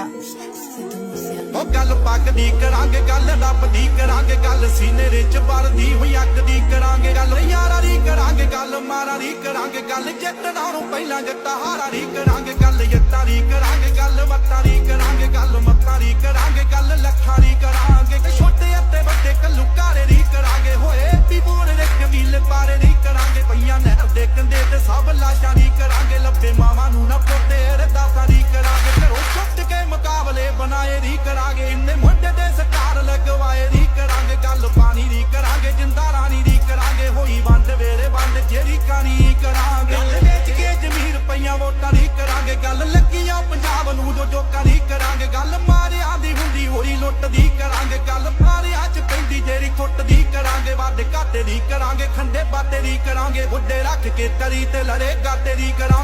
ਉਹ ਗੱਲ ਪੱਕ ਦੀ ਕਰਾਂਗੇ ਗੱਲ ਰੱਬ ਦੀ ਕਰਾਂਗੇ ਗੱਲ ਸੀਨੇ ਵਿੱਚ ਵਰਦੀ ਹੋਈ ਅੱਗ ਦੀ ਕਰਾਂਗੇ ਗੱਲ ਯਾਰਾਂ ਦੀ ਕਰਾਂਗੇ ਗੱਲ ਮਾਰਾਂ ਦੀ ਕਰਾਂਗੇ ਗੱਲ ਜਿੱਤਣਾ ਨੂੰ ਪਹਿਲਾਂ ਜੱਟਾ ਹਾਰਾਂ ਦੀ ਕਰਾਂਗੇ ਗੱਲ ਜੱਟਾਂ ਦੀ ਕਰਾਂਗੇ ਗੱਲ ਮੱਤਾਂ ਦੀ ਕਰਾਂਗੇ ਗੱਲ ਮੱਤਾਂ ਦੀ ਕਰਾਂਗੇ ਗੱਲ ਲੱਖਾਂ ਦੀ ਕਰਾਂਗੇ ਛੋਟੇ ਅਤੇ ਵੱਡੇ ਕੱਲੂਕਾਰੇ ਦੀ ਕਰਾਂਗੇ ਹੋਏ ਵੀ ਬੋਰ ਦੇ ਕਬੀਲੇ ਪਾਰੇ ਦੀ ਕਰਾਂਗੇ ਪਈਆਂ ਨਹਿਰ ਦੇ ਕੰਦੇ ਤੇ ਸਭ ਲਾਸ਼ਾਂ ਦੀ ਪਈਆਂ ਵੋਟਾਂ ਕਰਾਂਗੇ ਗੱਲ। ਲੱਗੀਆਂ ਪੰਜਾਬ ਨੂੰ ਜੋ ਜੋਕਾਂ ਦੀ ਕਰਾਂਗੇ ਗੱਲ। ਮਾਰਿਆ ਦੀ ਹੁੰਦੀ ਹੋਈ ਲੁੱਟ ਦੀ ਕਰਾਂਗੇ ਗੱਲ। ਮਾਰਿਆ ਚ ਪੈਂਦੀ ਜਿਹੜੀ ਕੁੱਟ ਦੀ ਕਰਾਂਗੇ। ਵੱਡ ਘਾਟੇ ਦੀ ਕਰਾਂਗੇ, ਖੰਡੇ ਬਾਟੇ ਦੀ ਕਰਾਂਗੇ। ਬੁੱਢੇ ਰੱਖ ਕੇ ਤਰੀ ਤੇ ਲੜੇ ਗਾਤੇ ਦੀ ਕਰਾਂਗੇ।